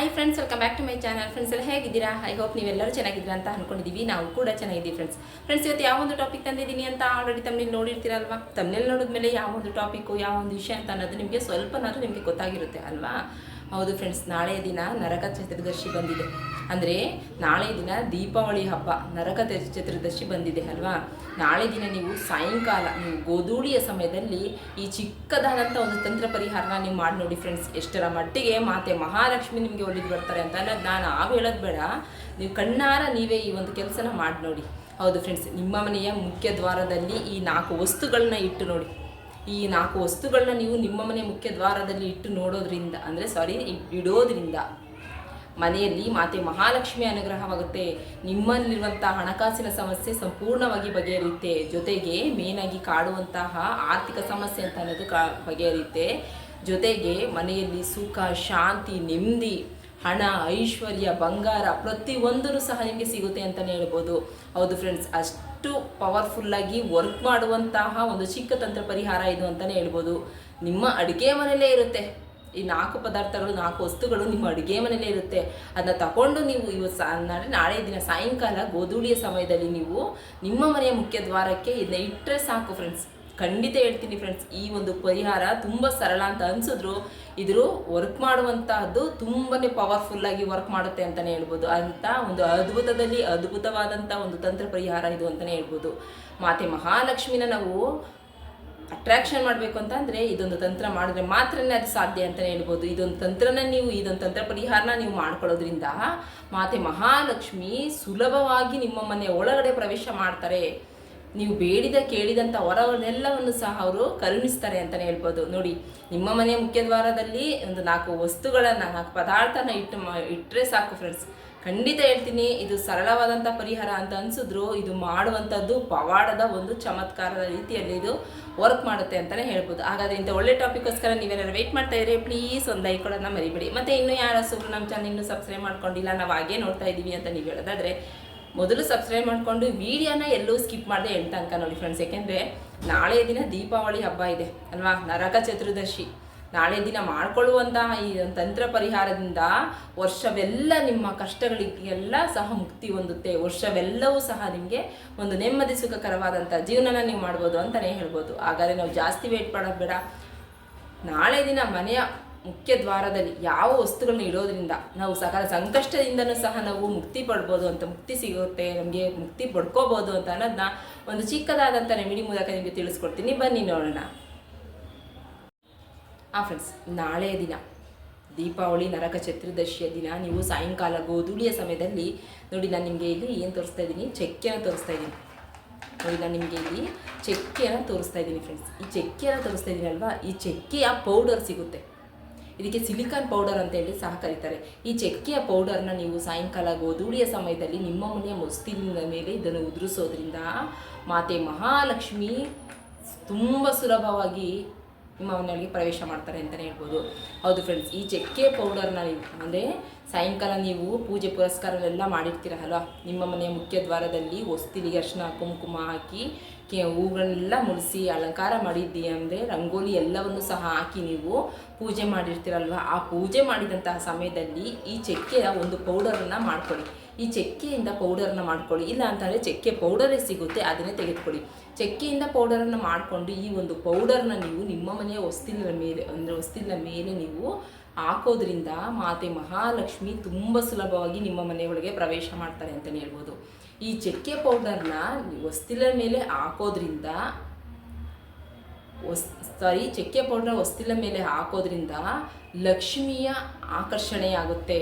Hi friends welcome back to my channel friends ಎಲ್ಲ ಹೇಗಿದ್ದೀರಾ? I hope ನೀವೆಲ್ಲರೂ ಚೆನ್ನಾಗಿದ್ದೀರಾ ಅಂತ ಅನ್ಕೊಂಡಿದ್ದೀವಿ ನಾವು ಕೂಡ ಚೆನ್ನಾಗಿದ್ದೀವಿ ಫ್ರೆಂಡ್ಸ್ ಫ್ರೆಂಡ್ಸ್ ಇವತ್ತು ಯಾವ ಒಂದು ಟಾಪಿಕ್ ತಂದಿದ್ದೀನಿ ಅಂತ ಆಲ್ರೆಡಿ ತಮ್ಮಲ್ಲಿ ನೋಡಿರ್ತೀರಲ್ವಾ? ತಮ್ಮಲ್ಲಿ ನೋಡಿದ್ಮೇಲೆ ಯಾವ ಒಂದು ಟಾಪಿಕ್ಕು ಯಾವ ಒಂದು ವಿಷಯ ಅಂತ ಅನ್ನೋದು ನಿಮಗೆ ಸ್ವಲ್ಪನಾದರೂ ನಿಮಗೆ ಗೊತ್ತಾಗಿರುತ್ತೆ ಅಲ್ವಾ? ಹೌದು ಫ್ರೆಂಡ್ಸ್ ನಾಳೆ ದಿನ ನರಕ ಚತುರ್ದಶಿ ಬಂದಿದೆ. ಅಂದರೆ ನಾಳೆ ದಿನ ದೀಪಾವಳಿ ಹಬ್ಬ, ನರಕ ಚತುರ್ದಶಿ ಬಂದಿದೆ ಅಲ್ವಾ? ನಾಳೆ ದಿನ ನೀವು ಸಾಯಂಕಾಲ, ನೀವು ಗೋಧೂಳಿಯ ಸಮಯದಲ್ಲಿ ಈ ಚಿಕ್ಕದಾದಂಥ ಒಂದು ತಂತ್ರ ಪರಿಹಾರನ ನೀವು ಮಾಡಿ ನೋಡಿ ಫ್ರೆಂಡ್ಸ್ ಎಷ್ಟರ ಮಟ್ಟಿಗೆ ಮಾತೆ ಮಹಾಲಕ್ಷ್ಮಿ ನಿಮಗೆ ಒಲಿದು ಬರ್ತಾರೆ ಅಂತ ಅನ್ನೋದು ನಾನು ಆಗ ಹೇಳೋದು ಬೇಡ. ನೀವು ಕಣ್ಣಾರ ನೀವೇ ಈ ಒಂದು ಕೆಲಸನ ಮಾಡಿ ನೋಡಿ. ಹೌದು ಫ್ರೆಂಡ್ಸ್ ನಿಮ್ಮ ಮನೆಯ ಮುಖ್ಯ ದ್ವಾರದಲ್ಲಿ ಈ ನಾಲ್ಕು ವಸ್ತುಗಳನ್ನ ಇಟ್ಟು ನೋಡಿ. ಈ ನಾಲ್ಕು ವಸ್ತುಗಳನ್ನ ನೀವು ನಿಮ್ಮ ಮನೆ ಮುಖ್ಯ ದ್ವಾರದಲ್ಲಿ ಇಟ್ಟು ನೋಡೋದ್ರಿಂದ, ಅಂದರೆ ಸಾರಿ ಇಡೋದ್ರಿಂದ ಮನೆಯಲ್ಲಿ ಮಾತೆ ಮಹಾಲಕ್ಷ್ಮಿ ಅನುಗ್ರಹವಾಗುತ್ತೆ. ನಿಮ್ಮಲ್ಲಿರುವಂತಹ ಹಣಕಾಸಿನ ಸಮಸ್ಯೆ ಸಂಪೂರ್ಣವಾಗಿ ಬಗೆಹರಿಯುತ್ತೆ. ಜೊತೆಗೆ ಮೇನಾಗಿ ಕಾಡುವಂತಹ ಆರ್ಥಿಕ ಸಮಸ್ಯೆ ಅಂತ ಅನ್ನೋದು ಕಾ, ಬಗೆಹರಿಯುತ್ತೆ. ಜೊತೆಗೆ ಮನೆಯಲ್ಲಿ ಸುಖ, ಶಾಂತಿ, ನೆಮ್ಮದಿ, ಹಣ, ಐಶ್ವರ್ಯ, ಬಂಗಾರ ಪ್ರತಿಯೊಂದೂ ಸಹ ನಿಮಗೆ ಸಿಗುತ್ತೆ ಅಂತಲೇ ಹೇಳ್ಬೋದು. ಹೌದು ಫ್ರೆಂಡ್ಸ್ ಅಷ್ಟು ಪವರ್ಫುಲ್ಲಾಗಿ ವರ್ಕ್ ಮಾಡುವಂತಹ ಒಂದು ಚಿಕ್ಕ ತಂತ್ರ ಪರಿಹಾರ ಇದು ಅಂತಲೇ ಹೇಳ್ಬೋದು. ನಿಮ್ಮ ಅಡುಗೆ ಮನೆಯಲ್ಲೇ ಇರುತ್ತೆ. ಈ ನಾಲ್ಕು ಪದಾರ್ಥಗಳು, ನಾಲ್ಕು ವಸ್ತುಗಳು ನಿಮ್ಮ ಅಡುಗೆ ಮನೇಲಿ ಇರುತ್ತೆ. ಅದನ್ನ ತಗೊಂಡು ನೀವು ಇವತ್ತು ಸಾ, ನಾಳೆ ದಿನ ಸಾಯಂಕಾಲ ಗೋಧೂಳಿಯ ಸಮಯದಲ್ಲಿ ನೀವು ನಿಮ್ಮ ಮನೆಯ ಮುಖ್ಯ ದ್ವಾರಕ್ಕೆ ಇದನ್ನ ಇಟ್ಟರೆ ಸಾಕು ಫ್ರೆಂಡ್ಸ್ ಖಂಡಿತ ಹೇಳ್ತೀನಿ ಫ್ರೆಂಡ್ಸ್ ಈ ಒಂದು ಪರಿಹಾರ ತುಂಬ ಸರಳ ಅಂತ ಅನ್ಸಿದ್ರು, ಇದ್ರು ವರ್ಕ್ ಮಾಡುವಂತಹದ್ದು ತುಂಬಾನೇ ಪವರ್ಫುಲ್ ಆಗಿ ವರ್ಕ್ ಮಾಡುತ್ತೆ ಅಂತಾನೆ ಹೇಳ್ಬೋದು. ಅಂತ ಒಂದು ಅದ್ಭುತದಲ್ಲಿ ಅದ್ಭುತವಾದಂಥ ಒಂದು ತಂತ್ರ ಪರಿಹಾರ ಇದು ಅಂತಾನೆ ಹೇಳ್ಬೋದು. ಮಾತೆ ಮಹಾಲಕ್ಷ್ಮಿನ ನಾವು ಅಟ್ರಾಕ್ಷನ್ ಮಾಡಬೇಕು ಅಂತ ಅಂದರೆ ಇದೊಂದು ತಂತ್ರ ಮಾಡಿದ್ರೆ ಮಾತ್ರನೇ ಅದು ಸಾಧ್ಯ ಅಂತಲೇ ಹೇಳ್ಬೋದು. ಇದೊಂದು ತಂತ್ರನ ನೀವು, ಇದೊಂದು ತಂತ್ರ ಪರಿಹಾರನ ನೀವು ಮಾಡ್ಕೊಳ್ಳೋದ್ರಿಂದ ಮಾತೆ ಮಹಾಲಕ್ಷ್ಮಿ ಸುಲಭವಾಗಿ ನಿಮ್ಮ ಮನೆಯ ಒಳಗಡೆ ಪ್ರವೇಶ ಮಾಡ್ತಾರೆ. ನೀವು ಬೇಡಿದ ಕೇಳಿದಂಥ ವರವನ್ನೆಲ್ಲವನ್ನು ಸಹ ಅವರು ಕರುಣಿಸ್ತಾರೆ ಅಂತಲೇ ಹೇಳ್ಬೋದು. ನೋಡಿ, ನಿಮ್ಮ ಮನೆಯ ಮುಖ್ಯದ್ವಾರದಲ್ಲಿ ಒಂದು ನಾಲ್ಕು ವಸ್ತುಗಳನ್ನು, ನಾಲ್ಕು ಪದಾರ್ಥನ ಇಟ್ಟು ಇಟ್ಟರೆ ಸಾಕು ಫ್ರೆಂಡ್ಸ್ ಖಂಡಿತ ಹೇಳ್ತೀನಿ, ಇದು ಸರಳವಾದಂಥ ಪರಿಹಾರ ಅಂತ ಅನಿಸಿದ್ರು, ಇದು ಮಾಡುವಂಥದ್ದು ಪವಾಡದ ಒಂದು ಚಮತ್ಕಾರದ ರೀತಿಯಲ್ಲಿ ಇದು ವರ್ಕ್ ಮಾಡುತ್ತೆ ಅಂತಲೇ ಹೇಳ್ಬೋದು. ಹಾಗಾದರೆ ಇಂಥ ಒಳ್ಳೆ ಟಾಪಿಕ್ಗೋಸ್ಕರ ನೀವೇನಾದ್ರು ವೆಯ್ಟ್ ಮಾಡ್ತಾ ಇದ್ರೆ ಪ್ಲೀಸ್ ಒಂದು ಲೈಕ್ ಕೊಡೋದನ್ನ ಮರಿಬೇಡಿ. ಮತ್ತು ಇನ್ನೂ ಯಾರು ಸುಬ್ರು ನಮ್ಮ ಚಾನಲ್ ಇನ್ನೂ ಸಬ್ಸ್ಕ್ರೈಬ್ ಮಾಡ್ಕೊಂಡಿಲ್ಲ, ನಾವು ಹಾಗೆ ನೋಡ್ತಾ ಇದ್ದೀವಿ ಅಂತ ನೀವು ಹೇಳೋದಾದ್ರೆ, ಮೊದಲು ಸಬ್ಸ್ಕ್ರೈಬ್ ಮಾಡಿಕೊಂಡು ವಿಡಿಯೋನ ಎಲ್ಲೂ ಸ್ಕಿಪ್ ಮಾಡದೆ ಹೇಳ್ತಾ ತನಕ ನೋಡಿ ಫ್ರೆಂಡ್ಸ್ ಯಾಕೆಂದರೆ ನಾಳೆ ದಿನ ದೀಪಾವಳಿ ಹಬ್ಬ ಇದೆ, ಅಲ್ವಾ? ನರಕ ಚತುರ್ದಶಿ. ನಾಳೆ ದಿನ ಮಾಡಿಕೊಳ್ಳುವಂತಹ ಈ ತಂತ್ರ ಪರಿಹಾರದಿಂದ ವರ್ಷವೆಲ್ಲ ನಿಮ್ಮ ಕಷ್ಟಗಳಿಗೆಲ್ಲ ಸಹ ಮುಕ್ತಿ ಹೊಂದುತ್ತೆ. ವರ್ಷವೆಲ್ಲವೂ ಸಹ ನಿಮಗೆ ಒಂದು ನೆಮ್ಮದಿ ಸುಖಕರವಾದಂಥ ಜೀವನನ ನೀವು ಮಾಡ್ಬೋದು ಅಂತಲೇ ಹೇಳ್ಬೋದು. ಹಾಗಾದರೆ ನಾವು ಜಾಸ್ತಿ ವೇಟ್ ಮಾಡೋದು ನಾಳೆ ದಿನ ಮನೆಯ ಮುಖ್ಯ ದ್ವಾರದಲ್ಲಿ ಯಾವ ವಸ್ತುಗಳನ್ನ ಇಡೋದ್ರಿಂದ ನಾವು ಸಕಲ ಸಂಕಷ್ಟದಿಂದನೂ ಸಹ ನಾವು ಮುಕ್ತಿ ಪಡ್ಬೋದು ಅಂತ, ಮುಕ್ತಿ ಸಿಗುತ್ತೆ, ನಮಗೆ ಮುಕ್ತಿ ಪಡ್ಕೋಬೋದು ಅಂತ ಅನ್ನೋದನ್ನ ಒಂದು ಚಿಕ್ಕದಾದಂಥ ರೆಮಿಡಿ ಮೂಲಕ ನಿಮಗೆ ತಿಳಿಸ್ಕೊಡ್ತೀನಿ. ಬನ್ನಿ ನೋಡೋಣ. ಆ ಫ್ರೆಂಡ್ಸ್ ನಾಳೆಯ ದಿನ, ದೀಪಾವಳಿ ನರಕ ಚತುರ್ದಶಿಯ ದಿನ, ನೀವು ಸಾಯಂಕಾಲ ಗೋಧೂಳಿಯ ಸಮಯದಲ್ಲಿ ನೋಡಿ, ನಾನು ನಿಮಗೆ ಇಲ್ಲಿ ಏನು ತೋರಿಸ್ತಾ ಇದ್ದೀನಿ ಚಕ್ಕೆಯನ್ನು ತೋರಿಸ್ತಾ ಇದ್ದೀನಿ ನೋಡಿ, ನಾನು ನಿಮಗೆ ಇಲ್ಲಿ ಚಕ್ಕೆಯನ್ನು ತೋರಿಸ್ತಾ ಇದ್ದೀನಿ ಫ್ರೆಂಡ್ಸ್ ಈ ಚಕ್ಕೆಯನ್ನು ತೋರಿಸ್ತಾ ಇದ್ದೀನಿ ಅಲ್ವಾ? ಈ ಚಕ್ಕೆಯ ಪೌಡರ್ ಸಿಗುತ್ತೆ. ಇದಕ್ಕೆ ಸಿಲಿಕಾನ್ ಪೌಡರ್ ಅಂತ ಹೇಳಿ ಸಹ ಕರೀತಾರೆ. ಈ ಚಕ್ಕೆಯ ಪೌಡರ್ನ ನೀವು ಸಾಯಂಕಾಲ ಗೋಧೂಳಿಯ ಸಮಯದಲ್ಲಿ ನಿಮ್ಮ ಮನೆಯ ಮುಸ್ತಿಲಿನ ಮೇಲೆ ಇದನ್ನು ಉದುರಿಸೋದ್ರಿಂದ ಮಾತೆ ಮಹಾಲಕ್ಷ್ಮಿ ತುಂಬ ಸುಲಭವಾಗಿ ಮನೆಯೊಳಗೆ ಪ್ರವೇಶ ಮಾಡ್ತಾರೆ ಅಂತಲೇ ಹೇಳ್ಬೋದು. ಹೌದು ಫ್ರೆಂಡ್ಸ್ ಈ ಚಕ್ಕೆ ಪೌಡರ್ನ ಅಂದರೆ ಸಾಯಂಕಾಲ ನೀವು ಪೂಜೆ ಪುರಸ್ಕಾರವೆಲ್ಲ ಮಾಡಿರ್ತೀರಲ್ಲ ನಿಮ್ಮ ಮನೆಯ ಮುಖ್ಯ ದ್ವಾರದಲ್ಲಿ ಹೊಸ್ತಿಲಿಗೆ ಅರ್ಶಿನ, ಕುಂಕುಮ ಹಾಕಿ ಕೆ ಹೂಗಳನ್ನೆಲ್ಲ ಮುಡಿಸಿ ಅಲಂಕಾರ ಮಾಡಿದ್ದೀಯ ಅಂದರೆ ರಂಗೋಲಿ ಎಲ್ಲವನ್ನು ಸಹ ಹಾಕಿ ನೀವು ಪೂಜೆ ಮಾಡಿರ್ತೀರಲ್ವ? ಆ ಪೂಜೆ ಮಾಡಿದಂತಹ ಸಮಯದಲ್ಲಿ ಈ ಚಕ್ಕೆಯ ಒಂದು ಪೌಡರನ್ನು ಮಾಡ್ಕೊಳ್ಳಿ. ಈ ಚಕ್ಕೆಯಿಂದ ಪೌಡರನ್ನು ಮಾಡ್ಕೊಳ್ಳಿ. ಇಲ್ಲ ಅಂತಂದರೆ ಚಕ್ಕೆ ಪೌಡರೇ ಸಿಗುತ್ತೆ, ಅದನ್ನೇ ತೆಗೆದುಕೊಳ್ಳಿ. ಚಕ್ಕೆಯಿಂದ ಪೌಡರನ್ನು ಮಾಡಿಕೊಂಡು ಈ ಒಂದು ಪೌಡರ್ನ ನೀವು ನಿಮ್ಮ ಮನೆಯ ವಸ್ತಿನ ಮೇಲೆ, ಅಂದರೆ ವಸ್ತಿನ ಮೇಲೆ ನೀವು ಹಾಕೋದ್ರಿಂದ ಮಾತೆ ಮಹಾಲಕ್ಷ್ಮಿ ತುಂಬ ಸುಲಭವಾಗಿ ನಿಮ್ಮ ಮನೆಯೊಳಗೆ ಪ್ರವೇಶ ಮಾಡ್ತಾರೆ ಅಂತಲೇ ಹೇಳ್ಬೋದು. ಈ ಚಕ್ಕೆ ಪೌಡರ್ನ ವಸ್ತಿಲ ಮೇಲೆ ಹಾಕೋದ್ರಿಂದ ಸಾರಿ ಚಕ್ಕೆ ಪೌಡರ್ ವಸ್ತಿಲ ಮೇಲೆ ಹಾಕೋದ್ರಿಂದ ಲಕ್ಷ್ಮಿಯ ಆಕರ್ಷಣೆಯಾಗುತ್ತೆ.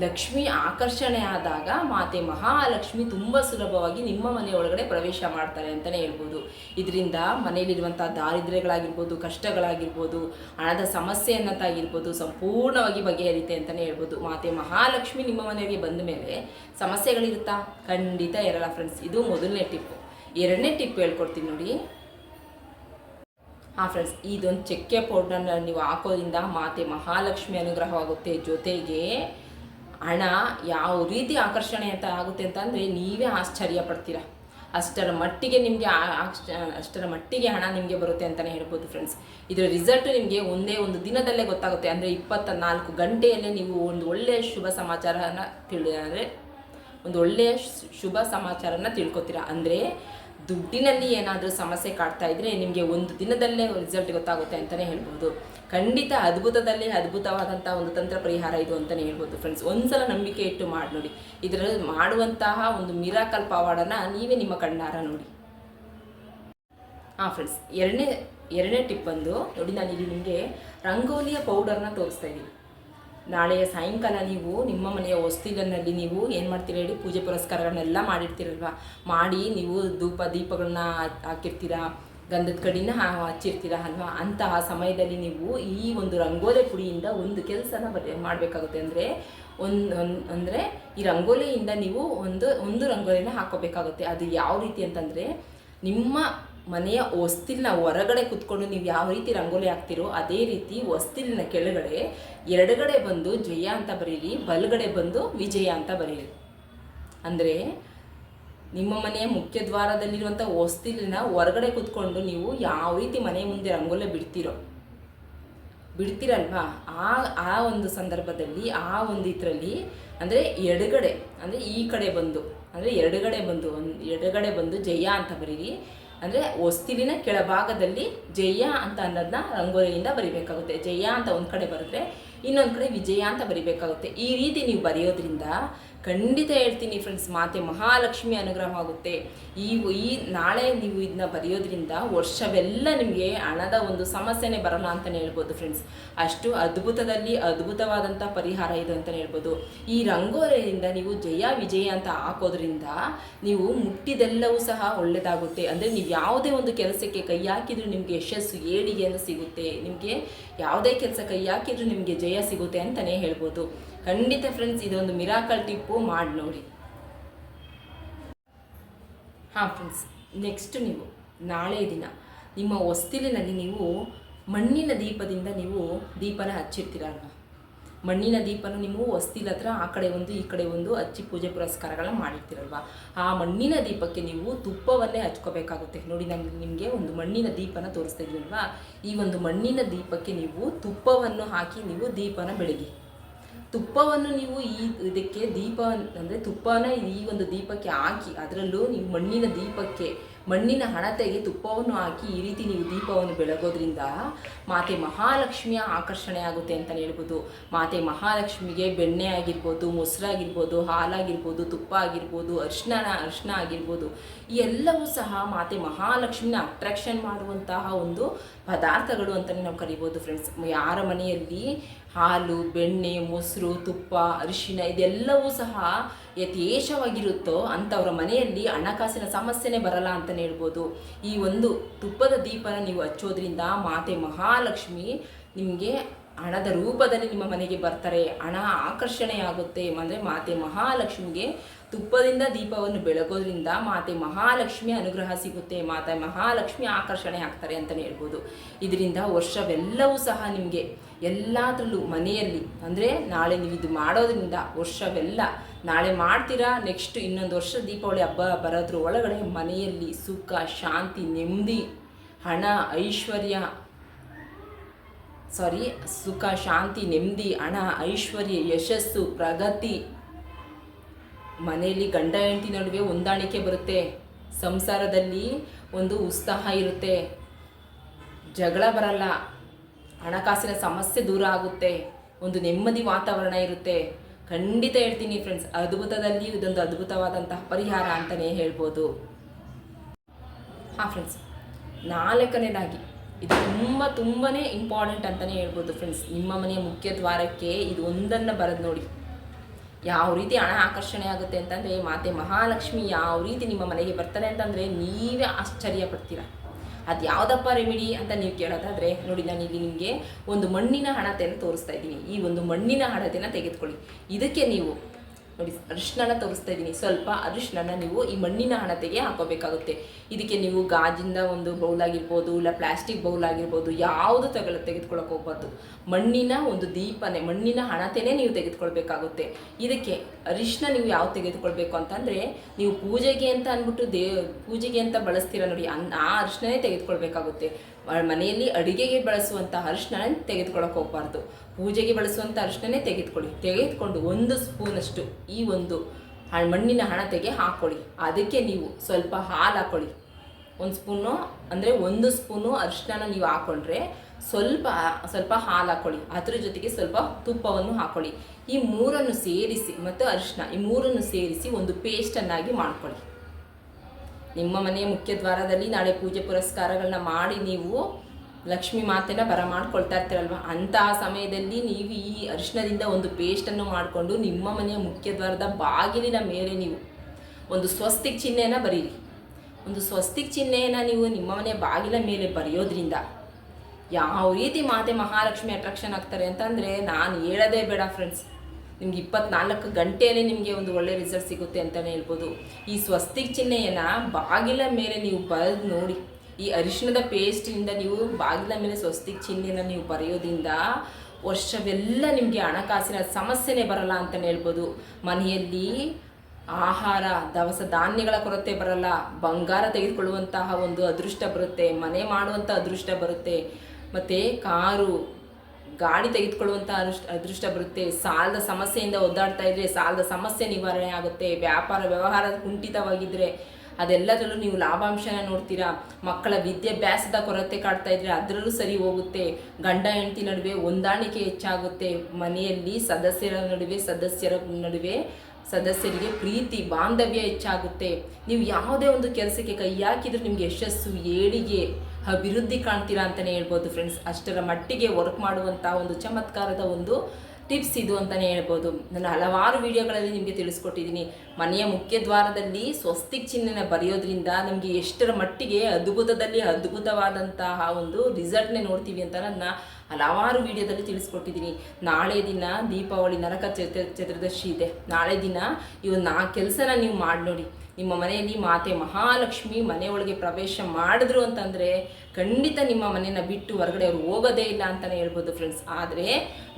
ಲಕ್ಷ್ಮಿ ಆಕರ್ಷಣೆ ಆದಾಗ ಮಾತೆ ಮಹಾಲಕ್ಷ್ಮಿ ತುಂಬ ಸುಲಭವಾಗಿ ನಿಮ್ಮ ಮನೆ ಒಳಗಡೆ ಪ್ರವೇಶ ಮಾಡ್ತಾರೆ ಅಂತಲೇ ಹೇಳ್ಬೋದು. ಇದರಿಂದ ಮನೆಯಲ್ಲಿರುವಂಥ ದಾರಿದ್ರ್ಯಗಳಾಗಿರ್ಬೋದು, ಕಷ್ಟಗಳಾಗಿರ್ಬೋದು, ಹಣದ ಸಮಸ್ಯೆ ಅನ್ನೋದಾಗಿರ್ಬೋದು ಸಂಪೂರ್ಣವಾಗಿ ಬಗೆಹರಿತೆ ಅಂತಲೇ ಹೇಳ್ಬೋದು. ಮಾತೆ ಮಹಾಲಕ್ಷ್ಮಿ ನಿಮ್ಮ ಮನೆಗೆ ಬಂದ ಮೇಲೆ ಸಮಸ್ಯೆಗಳಿರುತ್ತಾ? ಖಂಡಿತ ಇರಲ್ಲ ಫ್ರೆಂಡ್ಸ್ ಇದು ಮೊದಲನೇ ಟಿಪ್ಪು ಎರಡನೇ ಟಿಪ್ ಹೇಳ್ಕೊಡ್ತೀನಿ ನೋಡಿ. ಹಾಂ ಫ್ರೆಂಡ್ಸ್ ಇದೊಂದು ಚಕ್ಕೆ ಪೌಡರ್ನ ನೀವು ಹಾಕೋದ್ರಿಂದ ಮಾತೆ ಮಹಾಲಕ್ಷ್ಮಿ ಅನುಗ್ರಹವಾಗುತ್ತೆ. ಜೊತೆಗೆ ಹಣ ಯಾವ ರೀತಿ ಆಕರ್ಷಣೆ ಅಂತ ಆಗುತ್ತೆ ಅಂತಂದರೆ ನೀವೇ ಆಶ್ಚರ್ಯ ಪಡ್ತೀರಾ. ಅಷ್ಟರ ಮಟ್ಟಿಗೆ ನಿಮಗೆ ಅಷ್ಟರ ಮಟ್ಟಿಗೆ ಹಣ ನಿಮಗೆ ಬರುತ್ತೆ ಅಂತಲೇ ಹೇಳ್ಬೋದು ಫ್ರೆಂಡ್ಸ್ ಇದರ ರಿಸಲ್ಟ್ ನಿಮಗೆ ಒಂದೇ ಒಂದು ದಿನದಲ್ಲೇ ಗೊತ್ತಾಗುತ್ತೆ. ಅಂದರೆ ಇಪ್ಪತ್ತ ನಾಲ್ಕು ಗಂಟೆಯಲ್ಲೇ ನೀವು ಒಂದು ಒಳ್ಳೆಯ ಶುಭ ಸಮಾಚಾರನ ತಿಳಿ ಅಂದರೆ ಒಂದು ಒಳ್ಳೆಯ ಶುಭ ಸಮಾಚಾರನ ತಿಳ್ಕೊತೀರಾ. ಅಂದರೆ ದುಡ್ಡಿನಲ್ಲಿ ಏನಾದರೂ ಸಮಸ್ಯೆ ಕಾಡ್ತಾ ಇದ್ರೆ ನಿಮಗೆ ಒಂದು ದಿನದಲ್ಲೇ ರಿಸಲ್ಟ್ ಗೊತ್ತಾಗುತ್ತೆ ಅಂತಲೇ ಹೇಳ್ಬೋದು. ಖಂಡಿತ ಅದ್ಭುತದಲ್ಲಿ ಅದ್ಭುತವಾದಂಥ ಒಂದು ತಂತ್ರ ಪರಿಹಾರ ಇದು ಅಂತಲೇ ಹೇಳ್ಬೋದು ಫ್ರೆಂಡ್ಸ್ ಒಂದ್ಸಲ ನಂಬಿಕೆ ಇಟ್ಟು ಮಾಡಿ ನೋಡಿ. ಇದರಲ್ಲಿ ಮಾಡುವಂತಹ ಒಂದು ಮಿರಾಕಲ್ ಪವಾಡನ ನೀವೇ ನಿಮ್ಮ ಕಣ್ಣಾರ ನೋಡಿ. ಹಾಂ ಫ್ರೆಂಡ್ಸ್ ಎರಡನೇ ಎರಡನೇ ಟಿಪ್ ಬಂದು ನೋಡಿ ನಾನು ಇಲ್ಲಿ ನಿಮಗೆ ರಂಗೋಲಿಯ ಪೌಡರ್ನ ತೋರಿಸ್ತಾ ಇದ್ದೀನಿ. ನಾಳೆಯ ಸಾಯಂಕಾಲ ನೀವು ನಿಮ್ಮ ಮನೆಯ ಹೊಸ್ತಿಲನಲ್ಲಿ ನೀವು ಏನು ಮಾಡ್ತೀರ ಹೇಳಿ ಪೂಜೆ ಪುರಸ್ಕಾರಗಳನ್ನೆಲ್ಲ ಮಾಡಿರ್ತೀರಲ್ವ? ಮಾಡಿ ನೀವು ಧೂಪ ದೀಪಗಳನ್ನ ಹಾಕಿರ್ತೀರಾ? ಗಂಧದ ಕಡಿನ ಹಚ್ಚಿರ್ತೀರ ಅಲ್ವಾ? ಅಂತಹ ಸಮಯದಲ್ಲಿ ನೀವು ಈ ಒಂದು ರಂಗೋಲಿ ಪುಡಿಯಿಂದ ಒಂದು ಕೆಲಸನ ಮಾಡಬೇಕಾಗುತ್ತೆ ಅಂದರೆ ಒಂದು ಅಂದರೆ ಈ ರಂಗೋಲಿಯಿಂದ ನೀವು ಒಂದು ಒಂದು ರಂಗೋಲಿನ ಹಾಕೋಬೇಕಾಗುತ್ತೆ ಅದು ಯಾವ ರೀತಿ ಅಂತಂದರೆ ನಿಮ್ಮ ಮನೆಯ ಹೊಸ್ತಿಲಿನ ಹೊರಗಡೆ ಕುತ್ಕೊಂಡು ನೀವು ಯಾವ ರೀತಿ ರಂಗೋಲಿ ಹಾಕ್ತಿರೋ ಅದೇ ರೀತಿ ಹೊಸ್ತಿಲಿನ ಕೆಳಗಡೆ ಎರಡುಗಡೆ ಬಂದು ಜಯ ಅಂತ ಬರೀರಿ ಬಲಗಡೆ ಬಂದು ವಿಜಯ ಅಂತ ಬರೀರಿ ಅಂದರೆ ನಿಮ್ಮ ಮನೆಯ ಮುಖ್ಯ ದ್ವಾರದಲ್ಲಿರುವಂಥ ಹೊಸ್ತಿಲಿನ ಹೊರಗಡೆ ಕುತ್ಕೊಂಡು ನೀವು ಯಾವ ರೀತಿ ಮನೆ ಮುಂದೆ ರಂಗೋಲಿ ಬಿಡ್ತೀರೋ. ಬಿಡ್ತೀರಲ್ವಾ? ಆ ಆ ಒಂದು ಸಂದರ್ಭದಲ್ಲಿ, ಆ ಒಂದು ಇದರಲ್ಲಿ ಅಂದರೆ ಎಡಗಡೆ, ಅಂದರೆ ಈ ಕಡೆ ಬಂದು, ಅಂದರೆ ಎರಡುಗಡೆ ಬಂದು ಒಂದು ಎಡಗಡೆ ಬಂದು ಜಯ ಅಂತ ಬರೀರಿ ಅಂದರೆ ಹೊಸ್ತಿಲಿನ ಕೆಳಭಾಗದಲ್ಲಿ ಜಯ ಅಂತ ಅನ್ನೋದನ್ನ ರಂಗೋಲಿಯಿಂದ ಬರಿಬೇಕಾಗುತ್ತೆ. ಜಯ ಅಂತ ಒಂದು ಕಡೆ ಬರೆದ್ರೆ ಇನ್ನೊಂದು ಕಡೆ ವಿಜಯ ಅಂತ ಬರಿಬೇಕಾಗುತ್ತೆ. ಈ ರೀತಿ ನೀವು ಬರೆಯೋದ್ರಿಂದ ಖಂಡಿತ ಹೇಳ್ತೀನಿ ಫ್ರೆಂಡ್ಸ್ ಮಾತೆ ಮಹಾಲಕ್ಷ್ಮಿ ಅನುಗ್ರಹವಾಗುತ್ತೆ ಈ ಈ ನಾಳೆ ನೀವು ಇದನ್ನ ಬರೆಯೋದ್ರಿಂದ ವರ್ಷವೆಲ್ಲ ನಿಮಗೆ ಹಣದ ಒಂದು ಸಮಸ್ಯೆನೇ ಬರಲ್ಲ ಅಂತಲೇ ಹೇಳ್ಬೋದು ಫ್ರೆಂಡ್ಸ್ ಅಷ್ಟು ಅದ್ಭುತದಲ್ಲಿ ಅದ್ಭುತವಾದಂಥ ಪರಿಹಾರ ಇದು ಅಂತಲೇ ಹೇಳ್ಬೋದು. ಈ ರಂಗೋಲಿಯಿಂದ ನೀವು ಜಯ ವಿಜಯ ಅಂತ ಹಾಕೋದ್ರಿಂದ ನೀವು ಮುಟ್ಟಿದೆಲ್ಲವೂ ಸಹ ಒಳ್ಳೆಯದಾಗುತ್ತೆ ಅಂದರೆ ನೀವು ಯಾವುದೇ ಒಂದು ಕೆಲಸಕ್ಕೆ ಕೈ ಹಾಕಿದ್ರು ನಿಮಗೆ ಯಶಸ್ಸು ಏಳಿಗೆ ಅಂತ ಸಿಗುತ್ತೆ. ನಿಮಗೆ ಯಾವುದೇ ಕೆಲಸ ಕೈ ಹಾಕಿದ್ರು ನಿಮಗೆ ಜಯ ಸಿಗುತ್ತೆ ಅಂತಲೇ ಹೇಳ್ಬೋದು. ಖಂಡಿತ ಫ್ರೆಂಡ್ಸ್ ಇದೊಂದು ಮಿರಾಕಲ್ ಟಿಪ್ಪು ಮಾಡಿ ನೋಡಿ. ಹಾಂ ಫ್ರೆಂಡ್ಸ್ ನೆಕ್ಸ್ಟ್ ನೀವು, ನಾಳೆ ದಿನ, ನಿಮ್ಮ ಹೊಸ್ತಿಲಿನಲ್ಲಿ ನೀವು ಮಣ್ಣಿನ ದೀಪದಿಂದ ನೀವು ದೀಪನ ಹಚ್ಚಿರ್ತೀರಲ್ವ ಮಣ್ಣಿನ ದೀಪನ ನೀವು ಹೊಸ್ತಿಲ ಹತ್ರ ಆ ಕಡೆ ಒಂದು, ಈ ಕಡೆ ಒಂದು ಹಚ್ಚಿ ಪೂಜೆ ಪುರಸ್ಕಾರಗಳನ್ನ ಮಾಡಿರ್ತೀರಲ್ವ? ಆ ಮಣ್ಣಿನ ದೀಪಕ್ಕೆ ನೀವು ತುಪ್ಪವನ್ನೇ ಹಚ್ಕೋಬೇಕಾಗುತ್ತೆ. ನೋಡಿ, ನಾನು, ನಿಮಗೆ ಒಂದು ಮಣ್ಣಿನ ದೀಪನ ತೋರಿಸ್ತಾ ಈ ಒಂದು ಮಣ್ಣಿನ ದೀಪಕ್ಕೆ ನೀವು ತುಪ್ಪವನ್ನು ಹಾಕಿ ನೀವು ದೀಪನ ಬೆಳಗಿ. ತುಪ್ಪವನ್ನು ನೀವು ಈ ಇದಕ್ಕೆ ದೀಪ ಅಂದರೆ ತುಪ್ಪನ ಈ ಒಂದು ದೀಪಕ್ಕೆ ಹಾಕಿ, ಅದರಲ್ಲೂ ನೀವು ಮಣ್ಣಿನ ದೀಪಕ್ಕೆ, ಮಣ್ಣಿನ ಹಣತೆಗೆ ತುಪ್ಪವನ್ನು ಹಾಕಿ ಈ ರೀತಿ ನೀವು ದೀಪವನ್ನು ಬೆಳಗೋದ್ರಿಂದ ಮಾತೆ ಮಹಾಲಕ್ಷ್ಮಿಯ ಆಕರ್ಷಣೆ ಆಗುತ್ತೆ ಅಂತಲೇ ಹೇಳ್ಬೋದು. ಮಾತೆ ಮಹಾಲಕ್ಷ್ಮಿಗೆ ಬೆಣ್ಣೆ ಆಗಿರ್ಬೋದು ಮೊಸರಾಗಿರ್ಬೋದು ಹಾಲಾಗಿರ್ಬೋದು, ತುಪ್ಪ ಆಗಿರ್ಬೋದು ಅರ್ಶನ ಅರ್ಶನ ಆಗಿರ್ಬೋದು, ಈ ಎಲ್ಲವೂ ಸಹ ಮಾತೆ ಮಹಾಲಕ್ಷ್ಮಿನ ಅಟ್ರಾಕ್ಷನ್ ಮಾಡುವಂತಹ ಒಂದು ಪದಾರ್ಥಗಳು ಅಂತಲೇ ನಾವು ಕರಿಬೋದು ಫ್ರೆಂಡ್ಸ್ ಯಾರ ಮನೆಯಲ್ಲಿ ಹಾಲು, ಬೆಣ್ಣೆ, ಮೊಸರು, ತುಪ್ಪ ಅರಿಶಿನ ಇದೆಲ್ಲವೂ ಸಹ ಯಥೇಚ್ಛವಾಗಿರುತ್ತೋ ಅಂಥವ್ರ ಮನೆಯಲ್ಲಿ ಹಣಕಾಸಿನ ಸಮಸ್ಯೆನೇ ಬರಲ್ಲ ಅಂತಲೇ ಹೇಳ್ಬೋದು. ಈ ಒಂದು ತುಪ್ಪದ ದೀಪನ ನೀವು ಹಚ್ಚೋದ್ರಿಂದ ಮಾತೆ ಮಹಾಲಕ್ಷ್ಮಿ ನಿಮಗೆ ಹಣದ ರೂಪದಲ್ಲಿ ನಿಮ್ಮ ಮನೆಗೆ ಬರ್ತಾರೆ. ಹಣ ಆಕರ್ಷಣೆ ಆಗುತ್ತೆ ಅಂದರೆ ಮಾತೆ ಮಹಾಲಕ್ಷ್ಮಿಗೆ ತುಪ್ಪದಿಂದ ದೀಪವನ್ನು ಬೆಳಗೋದ್ರಿಂದ ಮಾತೆ ಮಹಾಲಕ್ಷ್ಮಿ ಅನುಗ್ರಹ ಸಿಗುತ್ತೆ. ಮಾತೆ ಮಹಾಲಕ್ಷ್ಮಿ ಆಕರ್ಷಣೆ ಆಗ್ತಾರೆ ಅಂತಲೇ ಹೇಳ್ಬೋದು. ಇದರಿಂದ ವರ್ಷವೆಲ್ಲವೂ ಸಹ ನಿಮಗೆ ಎಲ್ಲದರಲ್ಲೂ ಮನೆಯಲ್ಲಿ, ಅಂದರೆ ನಾಳೆ ನೀವು ಇದು ಮಾಡೋದ್ರಿಂದ ವರ್ಷವೆಲ್ಲ ನಾಳೆ ಮಾಡ್ತೀರಾ ನೆಕ್ಸ್ಟ್ ಇನ್ನೊಂದು ವರ್ಷ ದೀಪಾವಳಿ ಹಬ್ಬ ಬರೋದ್ರ ಒಳಗಡೆ ಮನೆಯಲ್ಲಿ ಸುಖ, ಶಾಂತಿ, ನೆಮ್ಮದಿ, ಹಣ, ಐಶ್ವರ್ಯ ಸಾರಿ ಸುಖ, ಶಾಂತಿ, ನೆಮ್ಮದಿ, ಹಣ, ಐಶ್ವರ್ಯ, ಯಶಸ್ಸು, ಪ್ರಗತಿ. ಮನೆಯಲ್ಲಿ ಗಂಡ ಹೆಂಡತಿ ನಡುವೆ ಹೊಂದಾಣಿಕೆ ಬರುತ್ತೆ, ಸಂಸಾರದಲ್ಲಿ ಒಂದು ಉತ್ಸಾಹ ಇರುತ್ತೆ. ಜಗಳ ಬರಲ್ಲ. ಹಣಕಾಸಿನ ಸಮಸ್ಯೆ ದೂರ ಆಗುತ್ತೆ, ಒಂದು ನೆಮ್ಮದಿ ವಾತಾವರಣ ಇರುತ್ತೆ. ಖಂಡಿತ ಹೇಳ್ತೀನಿ ಫ್ರೆಂಡ್ಸ್ ಅದ್ಭುತದಲ್ಲಿ ಇದೊಂದು ಅದ್ಭುತವಾದಂತಹ ಪರಿಹಾರ ಅಂತಲೇ ಹೇಳ್ಬೋದು. ಹಾಂ ಫ್ರೆಂಡ್ಸ್ ನಾಲ್ಕನೇದಾಗಿ, ಇದು ತುಂಬ ತುಂಬಾ ಇಂಪಾರ್ಟೆಂಟ್ ಅಂತಲೇ ಹೇಳ್ಬೋದು ಫ್ರೆಂಡ್ಸ್ ನಿಮ್ಮ ಮನೆಯ ಮುಖ್ಯ ದ್ವಾರಕ್ಕೆ ಇದು ಒಂದನ್ನು ಬರೆದು ನೋಡಿ. ಯಾವ ರೀತಿ ಹಣ ಆಕರ್ಷಣೆ ಆಗುತ್ತೆ ಅಂತಂದರೆ, ಮಾತೆ ಮಹಾಲಕ್ಷ್ಮಿ ಯಾವ ರೀತಿ ನಿಮ್ಮ ಮನೆಗೆ ಬರ್ತಾನೆ ಅಂತಂದರೆ ನೀವೇ ಆಶ್ಚರ್ಯ ಪಡ್ತೀರಾ. ಅದು ಯಾವುದಪ್ಪ ರೆಮಿಡಿ ಅಂತ ನೀವು ಕೇಳೋದಾದರೆ ನೋಡಿ ನಾನು ಇಲ್ಲಿ ನಿಮಗೆ ಒಂದು ಮಣ್ಣಿನ ಹಣತೆಯನ್ನು ತೋರಿಸ್ತಾ ಇದ್ದೀನಿ. ಈ ಒಂದು ಮಣ್ಣಿನ ಹಣತೆಯನ್ನು ತೆಗೆದುಕೊಳ್ಳಿ. ಇದಕ್ಕೆ ನೀವು ನೋಡಿ ಅರಿಶಿನ ತೋರಿಸ್ತಾ ಇದ್ದೀನಿ ಸ್ವಲ್ಪ ಅರಿಶಿನ ನೀವು ಈ ಮಣ್ಣಿನ ಹಣತೆಗೆ ಹಾಕೋಬೇಕಾಗುತ್ತೆ. ಇದಕ್ಕೆ ನೀವು ಗಾಜಿಂದ ಒಂದು ಬೌಲ್ ಆಗಿರ್ಬೋದು, ಇಲ್ಲ ಪ್ಲಾಸ್ಟಿಕ್ ಬೌಲ್ ಆಗಿರ್ಬೋದು, ಯಾವುದು ತಗೊಳ ತೆಗೆದುಕೊಳ್ಳೋಕೆ ಹೋಗ್ಬಾರ್ದು. ಮಣ್ಣಿನ ಒಂದು ದೀಪನೆ, ಮಣ್ಣಿನ ಹಣತೆನೇ ನೀವು ತೆಗೆದುಕೊಳ್ಬೇಕಾಗುತ್ತೆ. ಇದಕ್ಕೆ ಅರಿಶಿನ ನೀವು ಯಾವ ತೆಗೆದುಕೊಳ್ಬೇಕು ಅಂತಂದರೆ, ನೀವು ಪೂಜೆಗೆ ಅಂತ ಅಂದ್ಬಿಟ್ಟು ದೇ, ಪೂಜೆಗೆ ಅಂತ ಬಳಸ್ತೀರ ನೋಡಿ, ಅನ್, ಆ ಅರಿಶಿನೇ ತೆಗೆದುಕೊಳ್ಬೇಕಾಗುತ್ತೆ. ಮನೆಯಲ್ಲಿ ಅಡಿಗೆಗೆ ಬಳಸುವಂಥ ಅರಿಶಿನ ತೆಗೆದುಕೊಳ್ಳೋಕೆ ಹೋಗ್ಬಾರ್ದು. ಪೂಜೆಗೆ ಬಳಸುವಂಥ ಅರಿಶಿನೇ ತೆಗೆದುಕೊಳ್ಳಿ. ತೆಗೆದುಕೊಂಡು ಒಂದು ಸ್ಪೂನಷ್ಟು ಈ ಒಂದು ಮಣ್ಣಿನ ಹಣತೆಗೆ ಹಾಕ್ಕೊಳ್ಳಿ ಅದಕ್ಕೆ ನೀವು ಸ್ವಲ್ಪ ಹಾಲು ಹಾಕ್ಕೊಳ್ಳಿ ಒಂದು ಸ್ಪೂನು, ಅಂದರೆ ಒಂದು ಸ್ಪೂನು ಅರಿಶಿನ ನೀವು ಹಾಕ್ಕೊಂಡ್ರೆ ಸ್ವಲ್ಪ ಸ್ವಲ್ಪ ಹಾಲು ಹಾಕ್ಕೊಳ್ಳಿ ಅದ್ರ ಜೊತೆಗೆ ಸ್ವಲ್ಪ ತುಪ್ಪವನ್ನು ಹಾಕ್ಕೊಳ್ಳಿ ಈ ಮೂರನ್ನು ಸೇರಿಸಿ ಮತ್ತು ಅರಿಶಿನ ಈ ಮೂರನ್ನು ಸೇರಿಸಿ ಒಂದು ಪೇಸ್ಟನ್ನಾಗಿ ಮಾಡ್ಕೊಳ್ಳಿ. ನಿಮ್ಮ ಮನೆಯ ಮುಖ್ಯ ದ್ವಾರದಲ್ಲಿ ನಾಳೆ ಪೂಜೆ ಪುರಸ್ಕಾರಗಳನ್ನ ಮಾಡಿ ನೀವು ಲಕ್ಷ್ಮೀ ಮಾತೆನ ಬರ ಮಾಡ್ಕೊಳ್ತಾ ಇರ್ತೀರಲ್ವ? ಅಂತಹ ಸಮಯದಲ್ಲಿ ನೀವು ಈ ಅರಿಶಿನದಿಂದ ಒಂದು ಪೇಸ್ಟನ್ನು ಮಾಡಿಕೊಂಡು ನಿಮ್ಮ ಮನೆಯ ಮುಖ್ಯ ದ್ವಾರದ ಬಾಗಿಲಿನ ಮೇಲೆ ನೀವು ಒಂದು ಸ್ವಸ್ತಿಕ್ ಚಿಹ್ನೆಯನ್ನು ಬರೀರಿ. ಒಂದು ಸ್ವಸ್ತಿಕ್ ಚಿಹ್ನೆಯನ್ನು ನೀವು ನಿಮ್ಮ ಮನೆಯ ಬಾಗಿಲ ಮೇಲೆ ಬರೆಯೋದ್ರಿಂದ ಯಾವ ರೀತಿ ಮಾತೆ ಮಹಾಲಕ್ಷ್ಮಿ ಅಟ್ರಾಕ್ಷನ್ ಆಗ್ತಾರೆ ಅಂತಂದರೆ ನಾನು ಹೇಳೋದೇ ಬೇಡ ಫ್ರೆಂಡ್ಸ್ ನಿಮ್ಗೆ ಇಪ್ಪತ್ನಾಲ್ಕು ಗಂಟೆಯಲ್ಲೇ ನಿಮಗೆ ಒಂದು ಒಳ್ಳೆ ರಿಸಲ್ಟ್ ಸಿಗುತ್ತೆ ಅಂತಲೇ ಹೇಳ್ಬೋದು. ಈ ಸ್ವಸ್ತಿಕ್ ಚಿಹ್ನೆಯನ್ನು ಬಾಗಿಲ ಮೇಲೆ ನೀವು ಬರೆದು ನೋಡಿ. ಈ ಅರಿಶಿಣದ ಪೇಸ್ಟಿನಿಂದ ನೀವು ಬಾಗಿಲ ಮೇಲೆ ಸ್ವಸ್ತಿಕ್ ಚಿಹ್ನೆನ ನೀವು ಬರೆಯೋದ್ರಿಂದ ವರ್ಷವೆಲ್ಲ ನಿಮಗೆ ಹಣಕಾಸಿನ ಸಮಸ್ಯೆನೇ ಬರಲ್ಲ ಅಂತಲೇ ಹೇಳ್ಬೋದು. ಮನೆಯಲ್ಲಿ ಆಹಾರ, ದವಸ ಧಾನ್ಯಗಳ ಕೊರತೆ ಬರಲ್ಲ. ಬಂಗಾರ ತೆಗೆದುಕೊಳ್ಳುವಂತಹ ಒಂದು ಅದೃಷ್ಟ ಬರುತ್ತೆ. ಮನೆ ಮಾಡುವಂಥ ಅದೃಷ್ಟ ಬರುತ್ತೆ. ಮತ್ತು ಕಾರು, ಗಾಡಿ ತೆಗೆದುಕೊಳ್ಳುವಂಥ ಅದೃಷ್ಟ ಅದೃಷ್ಟ ಬರುತ್ತೆ. ಸಾಲದ ಸಮಸ್ಯೆಯಿಂದ ಒದ್ದಾಡ್ತಾ ಇದ್ದರೆ ಸಾಲದ ಸಮಸ್ಯೆ ನಿವಾರಣೆ ಆಗುತ್ತೆ. ವ್ಯಾಪಾರ ವ್ಯವಹಾರ ಕುಂಠಿತವಾಗಿದ್ದರೆ ಅದೆಲ್ಲದರಲ್ಲೂ ನೀವು ಲಾಭಾಂಶನ ನೋಡ್ತೀರಾ? ಮಕ್ಕಳ ವಿದ್ಯಾಭ್ಯಾಸದ ಕೊರತೆ ಕಾಡ್ತಾ ಇದ್ರೆ ಅದರಲ್ಲೂ ಸರಿ ಹೋಗುತ್ತೆ. ಗಂಡ, ಹೆಂಡತಿ ನಡುವೆ ಹೊಂದಾಣಿಕೆ ಹೆಚ್ಚಾಗುತ್ತೆ. ಮನೆಯಲ್ಲಿ ಸದಸ್ಯರ ನಡುವೆ ಸದಸ್ಯರ ನಡುವೆ ಸದಸ್ಯರಿಗೆ ಪ್ರೀತಿ, ಬಾಂಧವ್ಯ ಹೆಚ್ಚಾಗುತ್ತೆ. ನೀವು ಯಾವುದೇ ಒಂದು ಕೆಲಸಕ್ಕೆ ಕೈ ಹಾಕಿದ್ರೂ ನಿಮಗೆ ಯಶಸ್ಸು, ಏಳಿಗೆ, ಅಭಿವೃದ್ಧಿ ಕಾಣ್ತೀರಾ ಅಂತಲೇ ಹೇಳ್ಬೋದು ಫ್ರೆಂಡ್ಸ್ ಅಷ್ಟರ ಮಟ್ಟಿಗೆ ವರ್ಕ್ ಮಾಡುವಂಥ ಒಂದು ಚಮತ್ಕಾರದ ಒಂದು ಟಿಪ್ಸ್ ಇದು ಅಂತಲೇ ಹೇಳ್ಬೋದು. ನಾನು ಹಲವಾರು ವಿಡಿಯೋಗಳಲ್ಲಿ ನಿಮಗೆ ತಿಳಿಸ್ಕೊಟ್ಟಿದ್ದೀನಿ. ಮನೆಯ ಮುಖ್ಯ ದ್ವಾರದಲ್ಲಿ ಸ್ವಸ್ತಿಕ್ ಚಿಹ್ನೆನ ಬರೆಯೋದ್ರಿಂದ ನಮಗೆ ಎಷ್ಟರ ಮಟ್ಟಿಗೆ ಅದ್ಭುತದಲ್ಲಿ ಅದ್ಭುತವಾದಂತಹ ಒಂದು ರಿಸಲ್ಟ್ನೇ ನೋಡ್ತೀವಿ ಅಂತ ನನ್ನ ಹಲವಾರು ವಿಡಿಯೋದಲ್ಲಿ ತಿಳಿಸ್ಕೊಟ್ಟಿದ್ದೀನಿ. ನಾಳೆ ದಿನ ದೀಪಾವಳಿ, ನರಕ ಚತುರ್ ಚತುರ್ದಶಿ ಇದೆ. ನಾಳೆ ದಿನ ನಾಲ್ಕು ಕೆಲಸನ ನೀವು ಮಾಡಿ ನೋಡಿ. ನಿಮ್ಮ ಮನೆಯಲ್ಲಿ ಮಾತೆ ಮಹಾಲಕ್ಷ್ಮಿ ಮನೆಯೊಳಗೆ ಪ್ರವೇಶ ಮಾಡಿದ್ರು ಅಂತಂದರೆ ಖಂಡಿತ ನಿಮ್ಮ ಮನೆಯನ್ನ ಬಿಟ್ಟು ಹೊರಗಡೆ ಅವ್ರು ಹೋಗೋದೇ ಇಲ್ಲ ಅಂತಲೇ ಹೇಳ್ಬೋದು ಫ್ರೆಂಡ್ಸ್ ಆದರೆ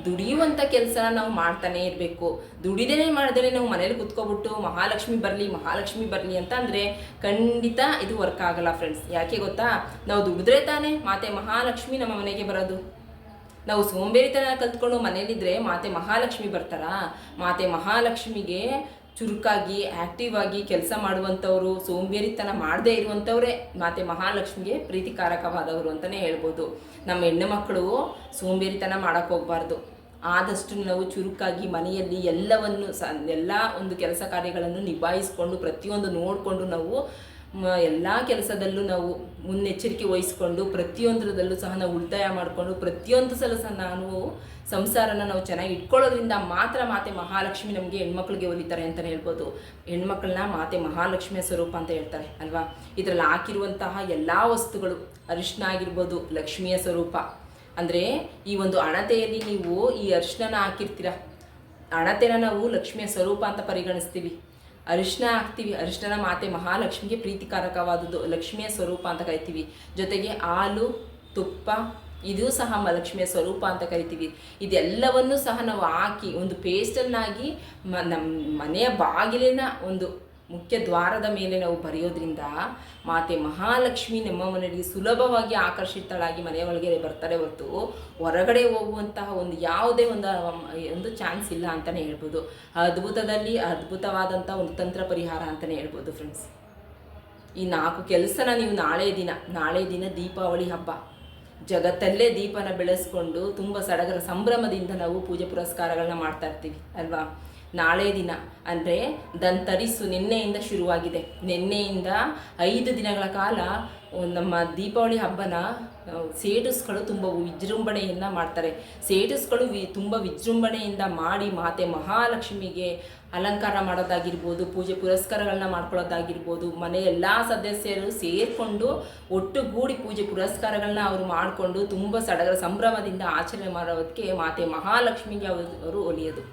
ದುಡಿಯುವಂಥ ಕೆಲಸನ ನಾವು ಮಾಡ್ತಾನೆ ಇರಬೇಕು. ದುಡಿದೇನೆ ಮಾಡಿದ್ರೆ ನಾವು ಮನೇಲಿ ಕುತ್ಕೊಬಿಟ್ಟು ಮಹಾಲಕ್ಷ್ಮಿ ಬರಲಿ ಮಹಾಲಕ್ಷ್ಮಿ ಬರಲಿ ಅಂತ ಅಂದರೆ ಖಂಡಿತ ಇದು ವರ್ಕ್ ಆಗಲ್ಲ ಫ್ರೆಂಡ್ಸ್ ಯಾಕೆ ಗೊತ್ತಾ? ನಾವು ದುಡಿದ್ರೆ ತಾನೇ ಮಾತೆ ಮಹಾಲಕ್ಷ್ಮಿ ನಮ್ಮ ಮನೆಗೆ ಬರೋದು. ನಾವು ಸೋಂಬೇರಿತನ ಕಲ್ತ್ಕೊಂಡು ಮನೇಲಿದ್ರೆ ಮಾತೆ ಮಹಾಲಕ್ಷ್ಮಿ ಬರ್ತಾರಾ? ಮಾತೆ ಮಹಾಲಕ್ಷ್ಮಿಗೆ ಚುರುಕಾಗಿ ಆ್ಯಕ್ಟಿವ್ ಆಗಿ ಕೆಲಸ ಮಾಡುವಂಥವ್ರು, ಸೋಂಬೇರಿತನ ಮಾಡದೇ ಇರುವಂಥವ್ರೆ ಮಾತೆ ಮಹಾಲಕ್ಷ್ಮಿಗೆ ಪ್ರೀತಿಕಾರಕವಾದವರು ಅಂತಲೇ ಹೇಳ್ಬೋದು. ನಮ್ಮ ಹೆಣ್ಣು ಮಕ್ಕಳು ಸೋಂಬೇರಿತನ ಮಾಡೋಕ್ಕೆ ಹೋಗ್ಬಾರ್ದು. ಆದಷ್ಟು ನಾವು ಚುರುಕಾಗಿ ಮನೆಯಲ್ಲಿ ಎಲ್ಲವನ್ನು ಸ, ಎಲ್ಲ ಒಂದು ಕೆಲಸ ಕಾರ್ಯಗಳನ್ನು ನಿಭಾಯಿಸ್ಕೊಂಡು ಪ್ರತಿಯೊಂದು ನೋಡಿಕೊಂಡು ನಾವು ಎಲ್ಲ ಕೆಲಸದಲ್ಲೂ ನಾವು ಮುನ್ನೆಚ್ಚರಿಕೆ ವಹಿಸ್ಕೊಂಡು ಪ್ರತಿಯೊಂದರದಲ್ಲೂ ಸಹ ನಾವು ಉಳಿತಾಯ ಮಾಡಿಕೊಂಡು ಪ್ರತಿಯೊಂದು ಸಲ ಸಹ ನಾನು ಸಂಸಾರನ ನಾವು ಚೆನ್ನಾಗಿ ಇಟ್ಕೊಳ್ಳೋದ್ರಿಂದ ಮಾತ್ರ ಮಾತೆ ಮಹಾಲಕ್ಷ್ಮಿ ನಮಗೆ ಹೆಣ್ಮಕ್ಳಿಗೆ ಒಲಿತಾರೆ ಅಂತಲೇ ಹೇಳ್ಬೋದು. ಹೆಣ್ಮಕ್ಳನ್ನ ಮಾತೆ ಮಹಾಲಕ್ಷ್ಮಿಯ ಸ್ವರೂಪ ಅಂತ ಹೇಳ್ತಾರೆ, ಅಲ್ವಾ? ಇದರಲ್ಲಿ ಹಾಕಿರುವಂತಹ ಎಲ್ಲ ವಸ್ತುಗಳು, ಅರಿಶಿನ ಆಗಿರ್ಬೋದು, ಲಕ್ಷ್ಮಿಯ ಸ್ವರೂಪ. ಅಂದರೆ ಈ ಒಂದು ಅಣತೆಯಲ್ಲಿ ನೀವು ಈ ಅರಿಶಿನ ಹಾಕಿರ್ತೀರ? ಅಣತೆನ ನಾವು ಲಕ್ಷ್ಮಿಯ ಸ್ವರೂಪ ಅಂತ ಪರಿಗಣಿಸ್ತೀವಿ. ಅರಿಶಿನ ಹಾಕ್ತೀವಿ. ಅರಿಶಿನ ಮಾತೆ ಮಹಾಲಕ್ಷ್ಮಿಗೆ ಪ್ರೀತಿಕಾರಕವಾದದ್ದು. ಲಕ್ಷ್ಮಿಯ ಸ್ವರೂಪ ಅಂತ ಕರಿತೀವಿ. ಜೊತೆಗೆ ಹಾಲು, ತುಪ್ಪ, ಇದು ಸಹ ಲಕ್ಷ್ಮಿಯ ಸ್ವರೂಪ ಅಂತ ಕರಿತೀವಿ. ಇದೆಲ್ಲವನ್ನೂ ಸಹ ನಾವು ಹಾಕಿ ಒಂದು ಪೇಸ್ಟನ್ನಾಗಿ ಮ ನಮ್ಮ ಮನೆಯ ಬಾಗಿಲಿನ ಒಂದು ಮುಖ್ಯ ದ್ವಾರದ ಮೇಲೆ ನಾವು ಬರೆಯೋದ್ರಿಂದ ಮಾತೆ ಮಹಾಲಕ್ಷ್ಮಿ ನಮ್ಮ ಮನೆಯಲ್ಲಿ ಸುಲಭವಾಗಿ ಆಕರ್ಷಿತಳಾಗಿ ಮನೆಯ ಒಳಗೆ ಬರ್ತಾರೆ ಹೊರತು ಹೊರಗಡೆ ಹೋಗುವಂತಹ ಒಂದು ಯಾವುದೇ ಒಂದು ಒಂದು ಚಾನ್ಸ್ ಇಲ್ಲ ಅಂತಲೇ ಹೇಳ್ಬೋದು. ಅದ್ಭುತದಲ್ಲಿ ಅದ್ಭುತವಾದಂಥ ಒಂದು ತಂತ್ರ ಪರಿಹಾರ ಅಂತಲೇ ಹೇಳ್ಬೋದು ಫ್ರೆಂಡ್ಸ್ ಈ ನಾಲ್ಕು ಕೆಲಸನ ನೀವು ನಾಳೆ ದಿನ ನಾಳೆ ದಿನ ದೀಪಾವಳಿ ಹಬ್ಬ. ಜಗತ್ತಲ್ಲೇ ದೀಪನ ಬೆಳೆಸ್ಕೊಂಡು ತುಂಬ ಸಡಗರ ಸಂಭ್ರಮದಿಂದ ನಾವು ಪೂಜೆ ಪುರಸ್ಕಾರಗಳನ್ನ ಮಾಡ್ತಾ ಇರ್ತೀವಿ, ಅಲ್ವಾ? ನಾಳೆ ದಿನ. ಅಂದರೆ ದಂತರಿಸು ನಿನ್ನೆಯಿಂದ ಶುರುವಾಗಿದೆ. ನಿನ್ನೆಯಿಂದ ಐದು ದಿನಗಳ ಕಾಲ ನಮ್ಮ ದೀಪಾವಳಿ ಹಬ್ಬನ ಸೇಡಸ್ಗಳು ತುಂಬ ವಿಜೃಂಭಣೆಯಿಂದ ಮಾಡ್ತಾರೆ. ಸೇಟುಸ್ಗಳು ವಿ, ತುಂಬ ವಿಜೃಂಭಣೆಯಿಂದ ಮಾಡಿ ಮಾತೆ ಮಹಾಲಕ್ಷ್ಮಿಗೆ ಅಲಂಕಾರ ಮಾಡೋದಾಗಿರ್ಬೋದು, ಪೂಜೆ ಪುರಸ್ಕಾರಗಳನ್ನ ಮಾಡ್ಕೊಳ್ಳೋದಾಗಿರ್ಬೋದು, ಮನೆ ಎಲ್ಲ ಸದಸ್ಯರು ಸೇರಿಕೊಂಡು ಒಟ್ಟುಗೂಡಿ ಪೂಜೆ ಪುರಸ್ಕಾರಗಳನ್ನ ಅವರು ಮಾಡಿಕೊಂಡು ತುಂಬ ಸಡಗರ ಸಂಭ್ರಮದಿಂದ ಆಚರಣೆ ಮಾಡೋದಕ್ಕೆ ಮಾತೆ ಮಹಾಲಕ್ಷ್ಮಿಗೆ ಅವರು ಒಲಿಯೋದು.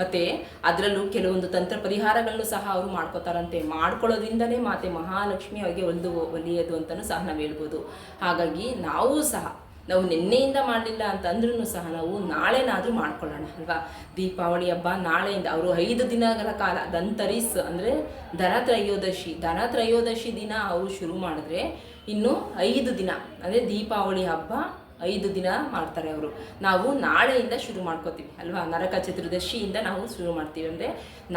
ಮತ್ತು ಅದರಲ್ಲೂ ಕೆಲವೊಂದು ತಂತ್ರ ಪರಿಹಾರಗಳನ್ನು ಸಹ ಅವರು ಮಾಡ್ಕೋತಾರಂತೆ. ಮಾಡ್ಕೊಳ್ಳೋದ್ರಿಂದಲೇ ಮಾತೆ ಮಹಾಲಕ್ಷ್ಮಿ ಅವರಿಗೆ ಒಂದು ಒಲಿಯೋದು ಅಂತಲೂ ಸಹ ನಾವು ಹೇಳ್ಬೋದು. ಹಾಗಾಗಿ ನಾವು ಸಹ, ನಾವು ನಿನ್ನೆಯಿಂದ ಮಾಡಲಿಲ್ಲ ಅಂತಂದ್ರೂ ಸಹ ನಾವು ನಾಳೆನಾದರೂ ಮಾಡ್ಕೊಳ್ಳೋಣ, ಅಲ್ವಾ? ದೀಪಾವಳಿ ಹಬ್ಬ ನಾಳೆಯಿಂದ, ಅವರು ಐದು ದಿನಗಳ ಕಾಲ, ದಂತರಿಸ್ ಅಂದರೆ ಧನ ತ್ರಯೋದಶಿ ಧನ ತ್ರಯೋದಶಿ ದಿನ ಅವರು ಶುರು ಮಾಡಿದ್ರೆ ಇನ್ನು ಐದು ದಿನ, ಅಂದರೆ ದೀಪಾವಳಿ ಹಬ್ಬ ಐದು ದಿನ ಮಾಡ್ತಾರೆ ಅವರು. ನಾವು ನಾಳೆಯಿಂದ ಶುರು ಮಾಡ್ಕೋತೀವಿ, ಅಲ್ವಾ? ನರಕ ಚತುರ್ದಶಿಯಿಂದ ನಾವು ಶುರು ಮಾಡ್ತೀವಿ. ಅಂದರೆ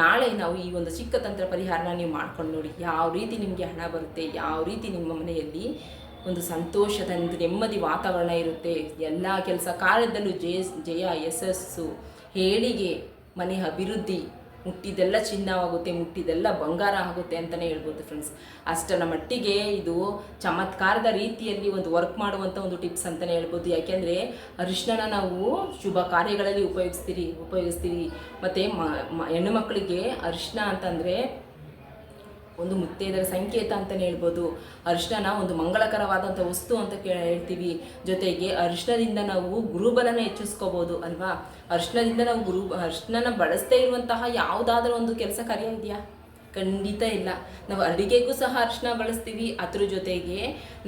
ನಾಳೆ ನಾವು ಈ ಒಂದು ಚಿಕ್ಕ ತಂತ್ರ ಪರಿಹಾರನ ನೀವು ಮಾಡ್ಕೊಂಡು ನೋಡಿ. ಯಾವ ರೀತಿ ನಿಮಗೆ ಹಣ ಬರುತ್ತೆ, ಯಾವ ರೀತಿ ನಿಮ್ಮ ಮನೆಯಲ್ಲಿ ಒಂದು ಸಂತೋಷದ ಒಂದು ನೆಮ್ಮದಿ ವಾತಾವರಣ ಇರುತ್ತೆ, ಎಲ್ಲ ಕೆಲಸ, ಕಾರ್ಯದಲ್ಲೂ ಜಯ ಜಯ, ಯಶಸ್ಸು ಹೇಳಿಗೆ ಮನೆ ಅಭಿವೃದ್ಧಿ ಮುಟ್ಟಿದೆಲ್ಲ ಚಿನ್ನವಾಗುತ್ತೆ, ಮುಟ್ಟಿದೆಲ್ಲ ಬಂಗಾರ ಆಗುತ್ತೆ ಅಂತಲೇ ಹೇಳ್ಬೋದು ಫ್ರೆಂಡ್ಸ್ ಅಷ್ಟರ ಮಟ್ಟಿಗೆ ಇದು ಚಮತ್ಕಾರದ ರೀತಿಯಲ್ಲಿ ಒಂದು ವರ್ಕ್ ಮಾಡುವಂಥ ಒಂದು ಟಿಪ್ಸ್ ಅಂತಲೇ ಹೇಳ್ಬೋದು. ಯಾಕೆಂದರೆ ಅರಿಶಿನ ನಾವು ಶುಭ ಕಾರ್ಯಗಳಲ್ಲಿ ಉಪಯೋಗಿಸ್ತೀರಿ ಉಪಯೋಗಿಸ್ತೀರಿ. ಮತ್ತು ಮ ಹೆಣ್ಣು ಮಕ್ಕಳಿಗೆ ಅರಿಶಿನ ಅಂತಂದರೆ ಒಂದು ಮುತ್ತೈದರ ಸಂಕೇತ ಅಂತಲೇ ಹೇಳ್ಬೋದು. ಅರಿಶಿನ ಒಂದು ಮಂಗಳಕರವಾದಂಥ ವಸ್ತು ಅಂತ ಹೇಳ್ತೀವಿ. ಜೊತೆಗೆ ಅರಿಶಿನದಿಂದ ನಾವು ಗುರುಬಲನ ಹೆಚ್ಚಿಸ್ಕೋಬೋದು ಅಲ್ವಾ? ಅರಿಶಿನದಿಂದ ನಾವು ಗುರು ಅರಿಶಿನ ಬಳಸದೇ ಇರುವಂತಹ ಯಾವುದಾದ್ರೂ ಒಂದು ಕೆಲಸ ಕಾರ್ಯ ಇದೆಯಾ? ಖಂಡಿತ ಇಲ್ಲ. ನಾವು ಅಡುಗೆಗೂ ಸಹ ಅರಿಶಿನ ಬಳಸ್ತೀವಿ, ಅದ್ರ ಜೊತೆಗೆ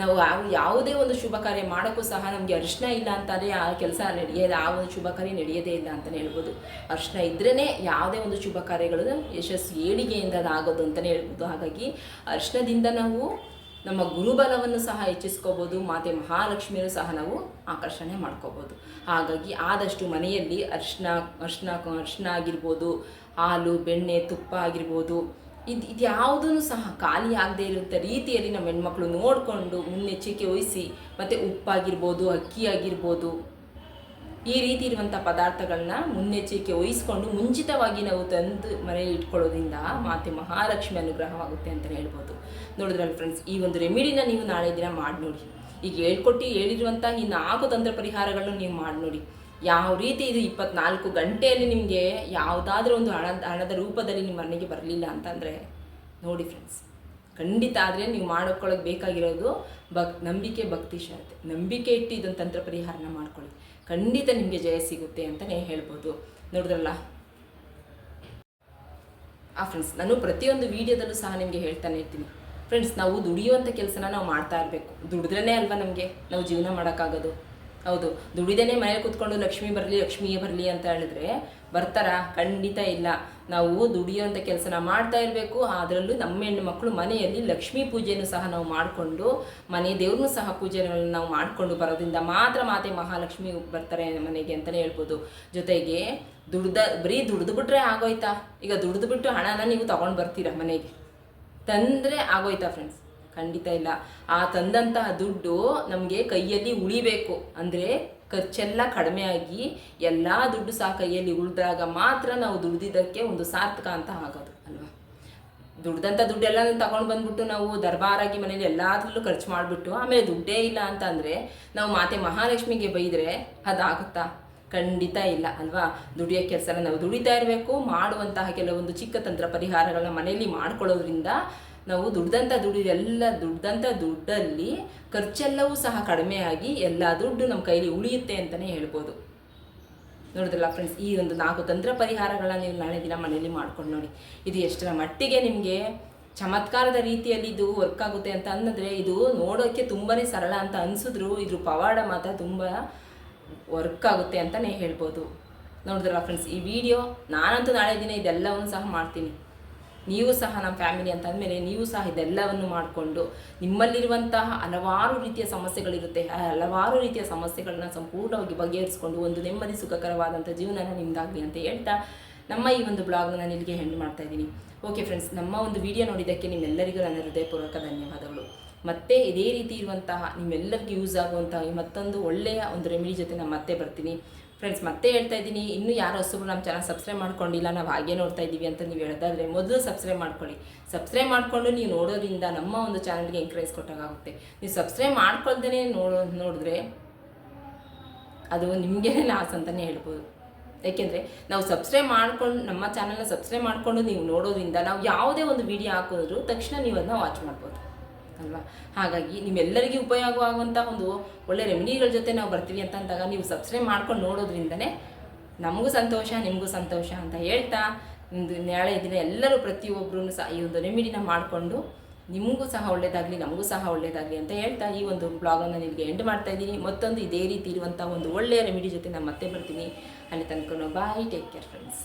ನಾವು ಯಾವ, ಯಾವುದೇ ಒಂದು ಶುಭ ಕಾರ್ಯ ಮಾಡೋಕ್ಕೂ ಸಹ ನಮಗೆ ಅರಿಶಿನ ಇಲ್ಲ ಅಂತಂದರೆ ಆ ಕೆಲಸ ನಡೆಯೋದು, ಆ ಒಂದು ಶುಭ ಕಾರ್ಯ ನಡೆಯೋದೇ ಇಲ್ಲ ಅಂತಲೇ ಹೇಳ್ಬೋದು. ಅರಿಶಿನ ಇದ್ರೇ ಯಾವುದೇ ಒಂದು ಶುಭ ಕಾರ್ಯಗಳು ಯಶಸ್ಸು ಏಳಿಗೆಯಿಂದ ಆಗೋದು ಅಂತಲೇ ಹೇಳ್ಬೋದು. ಹಾಗಾಗಿ ಅರಿಶಿನದಿಂದ ನಾವು ನಮ್ಮ ಗುರುಬಲವನ್ನು ಸಹ ಹೆಚ್ಚಿಸ್ಕೋಬೋದು, ಮಾತೆ ಮಹಾಲಕ್ಷ್ಮಿಯರು ಸಹ ನಾವು ಆಕರ್ಷಣೆ ಮಾಡ್ಕೋಬೋದು. ಹಾಗಾಗಿ ಆದಷ್ಟು ಮನೆಯಲ್ಲಿ ಅರಿಶಿನ ಅರಿಶಿನ ಅರಿಶಿನ ಆಗಿರ್ಬೋದು, ಹಾಲು, ಬೆಣ್ಣೆ, ತುಪ್ಪ ಆಗಿರ್ಬೋದು ಇದು ಇದು ಸಹ ಖಾಲಿ ಆಗದೇ ಇರುತ್ತೆ ರೀತಿಯಲ್ಲಿ ನಮ್ಮ ಹೆಣ್ಮಕ್ಳು ನೋಡಿಕೊಂಡು ಮುನ್ನೆಚ್ಚರಿಕೆ ವಹಿಸಿ, ಮತ್ತು ಉಪ್ಪಾಗಿರ್ಬೋದು ಅಕ್ಕಿ ಆಗಿರ್ಬೋದು ಈ ರೀತಿ ಇರುವಂಥ ಪದಾರ್ಥಗಳನ್ನ ಮುನ್ನೆಚ್ಚರಿಕೆ ವಹಿಸ್ಕೊಂಡು ಮುಂಚಿತವಾಗಿ ನಾವು ತಂದು ಮನೆಯಲ್ಲಿ ಇಟ್ಕೊಳ್ಳೋದ್ರಿಂದ ಮಾತೆ ಮಹಾಲಕ್ಷ್ಮಿ ಅನುಗ್ರಹವಾಗುತ್ತೆ ಅಂತಲೇ ಹೇಳ್ಬೋದು. ನೋಡಿದ್ರಲ್ಲ ಫ್ರೆಂಡ್ಸ್ ಈ ಒಂದು ರೆಮಿಡಿನ ನೀವು ನಾಳೆ ದಿನ ಮಾಡಿ ನೋಡಿ ಈಗ ಹೇಳ್ಕೊಟ್ಟು ಹೇಳಿರುವಂಥ ಈ ನಾಲ್ಕು ತಂತ್ರ ಪರಿಹಾರಗಳನ್ನು ನೀವು ಮಾಡಿ ನೋಡಿ ಯಾವ ರೀತಿ ಇದು ಇಪ್ಪತ್ನಾಲ್ಕು ಗಂಟೆಯಲ್ಲಿ ನಿಮಗೆ ಯಾವುದಾದ್ರೂ ಒಂದು ಹಣ ಹಣದ ರೂಪದಲ್ಲಿ ನಿಮ್ಮ ಮನೆಗೆ ಬರಲಿಲ್ಲ ಅಂತಂದರೆ ನೋಡಿ ಫ್ರೆಂಡ್ಸ್ ಖಂಡಿತ ಆದರೆ ನೀವು ಮಾಡ್ಕೊಳ್ಳೋಕೆ ಬೇಕಾಗಿರೋದು ಭಕ್, ನಂಬಿಕೆ, ಭಕ್ತಿ, ಶ್ರದ್ಧೆ. ನಂಬಿಕೆ ಇಟ್ಟು ಇದೊಂದು ತಂತ್ರ ಪರಿಹಾರನ ಮಾಡ್ಕೊಳ್ಳಿ. ಖಂಡಿತ ನಿಮಗೆ ಜಯ ಸಿಗುತ್ತೆ ಅಂತಲೇ ಹೇಳ್ಬೋದು. ನೋಡಿದ್ರಲ್ಲ? ಆ ಫ್ರೆಂಡ್ಸ್ ನಾನು ಪ್ರತಿಯೊಂದು ವೀಡಿಯೋದಲ್ಲೂ ಸಹ ನಿಮಗೆ ಹೇಳ್ತಾನೆ ಇರ್ತೀನಿ. ಫ್ರೆಂಡ್ಸ್ ನಾವು ದುಡಿಯುವಂಥ ಕೆಲಸನ ನಾವು ಮಾಡ್ತಾ ಇರಬೇಕು. ದುಡಿದ್ರೇ ಅಲ್ವಾ ನಮಗೆ? ನಾವು ಜೀವನ ಮಾಡೋಕ್ಕಾಗೋದು. ಹೌದು. ದುಡಿದೇನೆ ಮನೇಲಿ ಕೂತ್ಕೊಂಡು ಲಕ್ಷ್ಮಿ ಬರಲಿ, ಲಕ್ಷ್ಮಿಯೇ ಬರಲಿ ಅಂತ ಹೇಳಿದ್ರೆ ಬರ್ತಾರ? ಖಂಡಿತ ಇಲ್ಲ. ನಾವು ದುಡಿಯೋಂಥ ಕೆಲಸನ ಮಾಡ್ತಾ ಇರಬೇಕು. ಅದರಲ್ಲೂ ನಮ್ಮ ಹೆಣ್ಣು ಮಕ್ಕಳು ಮನೆಯಲ್ಲಿ ಲಕ್ಷ್ಮೀ ಪೂಜೆಯನ್ನು ಸಹ ನಾವು ಮಾಡಿಕೊಂಡು, ಮನೆ ದೇವ್ರನ್ನೂ ಸಹ ಪೂಜೆಗಳನ್ನು ನಾವು ಮಾಡಿಕೊಂಡು ಬರೋದ್ರಿಂದ ಮಾತ್ರ ಮಾತೆ ಮಹಾಲಕ್ಷ್ಮಿ ಬರ್ತಾರೆ ಮನೆಗೆ ಅಂತಲೇ ಹೇಳ್ಬೋದು. ಜೊತೆಗೆ ದುಡ್ದ, ಬರೀ ದುಡ್ದು ಬಿಟ್ರೆ ಆಗೋಯ್ತಾ? ಈಗ ದುಡ್ದು ಬಿಟ್ಟು ಹಣನ ನೀವು ತಗೊಂಡು ಬರ್ತೀರಾ ಮನೆಗೆ? ತಂದರೆ ಆಗೋಯ್ತಾ ಫ್ರೆಂಡ್ಸ್ ಖಂಡಿತ ಇಲ್ಲ. ಆ ತಂದಂತಹ ದುಡ್ಡು ನಮಗೆ ಕೈಯಲ್ಲಿ ಉಳಿಬೇಕು. ಅಂದರೆ ಖರ್ಚೆಲ್ಲ ಕಡಿಮೆ ಆಗಿ ಎಲ್ಲ ದುಡ್ಡು ಸಹ ಕೈಯಲ್ಲಿ ಉಳಿದಾಗ ಮಾತ್ರ ನಾವು ದುಡ್ದಿದ್ದಕ್ಕೆ ಒಂದು ಸಾರ್ಥಕ ಅಂತ ಆಗೋದು, ಅಲ್ವಾ? ದುಡ್ದಂಥ ದುಡ್ಡೆಲ್ಲ ತಗೊಂಡು ಬಂದ್ಬಿಟ್ಟು ನಾವು ದರ್ಬಾರಾಗಿ ಮನೇಲಿ ಎಲ್ಲದರಲ್ಲೂ ಖರ್ಚು ಮಾಡಿಬಿಟ್ಟು ಆಮೇಲೆ ದುಡ್ಡೇ ಇಲ್ಲ ಅಂತ ಅಂದರೆ ನಾವು ಮಾತೆ ಮಹಾಲಕ್ಷ್ಮಿಗೆ ಬೈದರೆ ಅದಾಗುತ್ತಾ? ಖಂಡಿತ ಇಲ್ಲ, ಅಲ್ವಾ? ದುಡಿಯೋ ಕೆಲಸನ ನಾವು ದುಡಿತಾ ಇರಬೇಕು. ಮಾಡುವಂತಹ ಕೆಲವೊಂದು ಚಿಕ್ಕ ತಂತ್ರ ಪರಿಹಾರಗಳನ್ನ ಮನೆಯಲ್ಲಿ ಮಾಡ್ಕೊಳ್ಳೋದ್ರಿಂದ ನಾವು ದುಡ್ದಂಥ ದುಡ್ಡು ಎಲ್ಲ ದುಡ್ದಂಥ ದುಡ್ಡಲ್ಲಿ ಖರ್ಚೆಲ್ಲವೂ ಸಹ ಕಡಿಮೆ ಆಗಿ ಎಲ್ಲ ದುಡ್ಡು ನಮ್ಮ ಕೈಲಿ ಉಳಿಯುತ್ತೆ ಅಂತಲೇ ಹೇಳ್ಬೋದು. ನೋಡಿದ್ರಲ್ಲ ಫ್ರೆಂಡ್ಸ್ ಈ ಒಂದು ನಾಲ್ಕು ತಂತ್ರ ಪರಿಹಾರಗಳನ್ನ ನೀವು ನಾಳೆ ದಿನ ಮನೆಯಲ್ಲಿ ಮಾಡ್ಕೊಂಡು ನೋಡಿ. ಇದು ಎಷ್ಟರ ಮಟ್ಟಿಗೆ ನಿಮಗೆ ಚಮತ್ಕಾರದ ರೀತಿಯಲ್ಲಿ ಇದು ವರ್ಕ್ ಆಗುತ್ತೆ ಅಂತ ಅನ್ನೋದ್ರೆ ಇದು ನೋಡೋಕ್ಕೆ ತುಂಬಾ ಸರಳ ಅಂತ ಅನಿಸಿದ್ರು. ಇದ್ರ ಪವಾಡ ಮಾತ್ರ ತುಂಬ ವರ್ಕ್ ಆಗುತ್ತೆ ಅಂತಲೇ ಹೇಳ್ಬೋದು. ನೋಡಿದ್ರಲ್ಲ ಫ್ರೆಂಡ್ಸ್ ಈ ವಿಡಿಯೋ ನಾನಂತೂ ನಾಳೆ ದಿನ ಇದೆಲ್ಲವನ್ನು ಸಹ ಮಾಡ್ತೀನಿ. ನೀವು ಸಹ ನಮ್ಮ ಫ್ಯಾಮಿಲಿ ಅಂತ ಅಂದಮೇಲೆ ನೀವು ಸಹ ಇದೆಲ್ಲವನ್ನು ಮಾಡಿಕೊಂಡು ನಿಮ್ಮಲ್ಲಿರುವಂತಹ ಹಲವಾರು ರೀತಿಯ ಸಮಸ್ಯೆಗಳಿರುತ್ತೆ. ಹಲವಾರು ರೀತಿಯ ಸಮಸ್ಯೆಗಳನ್ನ ಸಂಪೂರ್ಣವಾಗಿ ಬಗೆಹರಿಸಿಕೊಂಡು ಒಂದು ನೆಮ್ಮದಿ ಸುಖಕರವಾದಂಥ ಜೀವನನ ನಿಮ್ದಾಗಲಿ ಅಂತ ಹೇಳ್ತಾ ನಮ್ಮ ಈ ಒಂದು ಬ್ಲಾಗ್ನ ನಾನು ಇಲ್ಲಿಗೆ ಹೆಂಡ್ ಮಾಡ್ತಾ ಇದ್ದೀನಿ. ಓಕೆ ಫ್ರೆಂಡ್ಸ್ ನಮ್ಮ ಒಂದು ವಿಡಿಯೋ ನೋಡಿದ್ದಕ್ಕೆ ನಿಮ್ಮೆಲ್ಲರಿಗೂ ನನ್ನ ಹೃದಯಪೂರ್ವಕ ಧನ್ಯವಾದಗಳು. ಮತ್ತೆ ಇದೇ ರೀತಿ ಇರುವಂತಹ ನಿಮ್ಮೆಲ್ಲರಿಗೂ ಯೂಸ್ ಆಗುವಂತಹ ಮತ್ತೊಂದು ಒಳ್ಳೆಯ ಒಂದು ರೆಮಿಡಿ ಜೊತೆ ನಾನು ಮತ್ತೆ ಬರ್ತೀನಿ. ಫ್ರೆಂಡ್ಸ್ ಮತ್ತೆ ಹೇಳ್ತಾ ಇದ್ದೀನಿ. ಇನ್ನೂ ಯಾರು ಹೊಸಬ್ರು ನಮ್ಮ ಚಾನಲ್ ಸಬ್ಸ್ಕ್ರೈಬ್ ಮಾಡ್ಕೊಂಡಿಲ್ಲ, ನಾವು ಹಾಗೆ ನೋಡ್ತಾ ಇದ್ದೀವಿ ಅಂತ ನೀವು ಹೇಳೋದಾದರೆ ಮೊದಲು ಸಬ್ಸ್ಕ್ರೈಬ್ ಮಾಡ್ಕೊಳ್ಳಿ. ಸಬ್ಸ್ಕ್ರೈಬ್ ಮಾಡಿಕೊಂಡು ನೀವು ನೋಡೋದ್ರಿಂದ ನಮ್ಮ ಒಂದು ಚಾನಲ್ಗೆ ಎಂಕರೇಜ್ ಕೊಟ್ಟಾಗುತ್ತೆ ನೀವು ಸಬ್ಸ್ಕ್ರೈಬ್ ಮಾಡ್ಕೊಳ್ದೇ ನೋಡೋ, ನೋಡಿದ್ರೆ ಅದು ನಿಮಗೇ ಲಾಸ್ ಅಂತಲೇ ಹೇಳ್ಬೋದು. ಯಾಕೆಂದರೆ ನಾವು ಸಬ್ಸ್ಕ್ರೈಬ್ ಮಾಡ್ಕೊಂಡು, ನಮ್ಮ ಚಾನಲ್ನ ಸಬ್ಸ್ಕ್ರೈಬ್ ಮಾಡಿಕೊಂಡು ನೀವು ನೋಡೋದ್ರಿಂದ ನಾವು ಯಾವುದೇ ಒಂದು ವಿಡಿಯೋ ಹಾಕಿದ್ರು ತಕ್ಷಣ ನೀವು ಅದನ್ನ ವಾಚ್ ಮಾಡ್ಬೋದು. ಅಲ್ವಾ? ಹಾಗಾಗಿ ನಿಮ್ಮೆಲ್ಲರಿಗೂ ಉಪಯೋಗವಾಗುವಂಥ ಒಂದು ಒಳ್ಳೆ ರೆಮಿಡಿಗಳ ಜೊತೆ ನಾವು ಬರ್ತೀವಿ ಅಂತ ಅಂದಾಗ ನೀವು ಸಬ್ಸ್ಕ್ರೈಬ್ ಮಾಡ್ಕೊಂಡು ನೋಡೋದ್ರಿಂದನೇ ನಮಗೂ ಸಂತೋಷ, ನಿಮಗೂ ಸಂತೋಷ ಅಂತ ಹೇಳ್ತಾ ಒಂದು ನಾಳೆ ದಿನ ಎಲ್ಲರೂ ಪ್ರತಿಯೊಬ್ಬರೂ ಸಹ ಈ ಒಂದು ರೆಮಿಡಿನ ಮಾಡಿಕೊಂಡು ನಿಮಗೂ ಸಹ ಒಳ್ಳೆಯದಾಗಲಿ ನಮಗೂ ಸಹ ಒಳ್ಳೆಯದಾಗಲಿ ಅಂತ ಹೇಳ್ತಾ ಈ ಒಂದು ಬ್ಲಾಗನ್ನು ನಿಮಗೆ ಎಂಡ್ ಮಾಡ್ತಾ ಇದ್ದೀನಿ. ಮತ್ತೊಂದು ಇದೇ ರೀತಿ ಇರುವಂಥ ಒಂದು ಒಳ್ಳೆಯ ರೆಮಿಡಿ ಜೊತೆ ನಾನು ಮತ್ತೆ ಬರ್ತೀನಿ. ಅಲ್ಲಿ ತನಕ ಬಾಯ್ ಟೇಕ್ ಕೇರ್ ಫ್ರೆಂಡ್ಸ್